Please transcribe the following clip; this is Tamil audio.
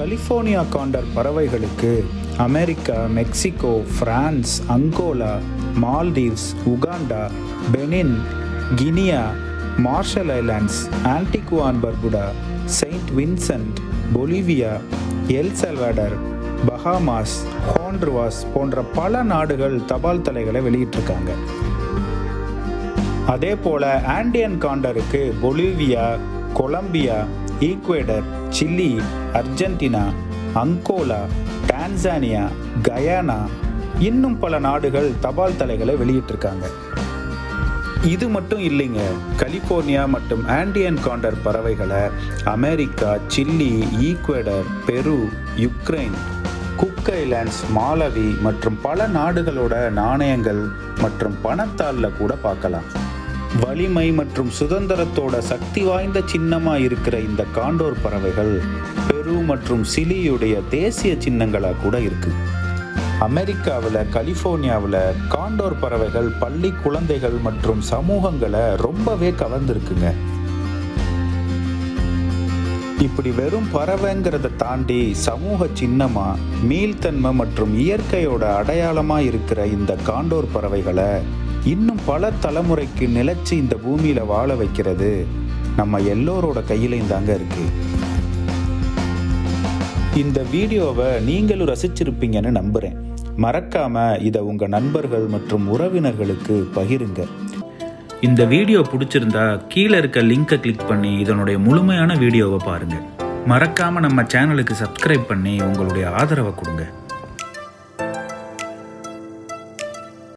கலிஃபோர்னியா காண்டர் பறவைகளுக்கு America Mexico France Angola Maldives Uganda Benin Guinea Marshall Islands Antigua and Barbuda Saint Vincent Bolivia El Salvador Bahamas Honduras போன்ற பல நாடுகள் தபால் தலைகளை வெளியிட்டிருக்காங்க. அதே போல Andean காண்டருக்கு Bolivia Colombia Ecuador Chile Argentina Angola Tanzania Guyana இன்னும் பல நாடுகள் தபால் தலைகளை வெளியிட்டிருக்காங்க. இது மட்டும் இல்லைங்க. கலிஃபோர்னியா மற்றும் ஆண்டியன் காண்டர் பறவைகளை America Chile Ecuador Peru Ukraine Cook Islands Malawi மற்றும் பல நாடுகளோட நாணயங்கள் மற்றும் பணத்தாளில் கூட பார்க்கலாம். வலிமை மற்றும் சுதந்திரத்தோட சக்தி வாய்ந்த சின்னமா இருக்கிற இந்த காண்டோர் பறவைகள் பெரு மற்றும் சிலியுடைய தேசிய சின்னங்களா கூட இருக்கு. அமெரிக்காவில் கலிஃபோர்னியாவில் காண்டோர் பறவைகள் பள்ளி குழந்தைகள் மற்றும் சமூகங்களை ரொம்பவே கவர்ந்துருக்குங்க. இப்படி வெறும் பறவைங்கிறத தாண்டி சமூக சின்னமா மீள்தன்மை மற்றும் இயற்கையோட அடையாளமா இருக்கிற இந்த காண்டோர் பறவைகளை இன்னும் பல தலைமுறைக்கு நிலச்சி இந்த பூமியில வாழ வைக்கிறது. நம்ம எல்லோரோட கையிலையும் தாங்க இருக்கு. இந்த வீடியோவை நீங்களும் ரசிச்சிருப்பீங்கன்னு நம்புறேன். மறக்காம இதை உங்க நண்பர்கள் மற்றும் உறவினர்களுக்கு பகிருங்க. இந்த வீடியோ பிடிச்சிருந்தா கீழே இருக்க லிங்கை கிளிக் பண்ணி இதனுடைய முழுமையான வீடியோவை பாருங்க. மறக்காம நம்ம சேனலுக்கு சப்ஸ்கிரைப் பண்ணி உங்களுடைய ஆதரவை கொடுங்க.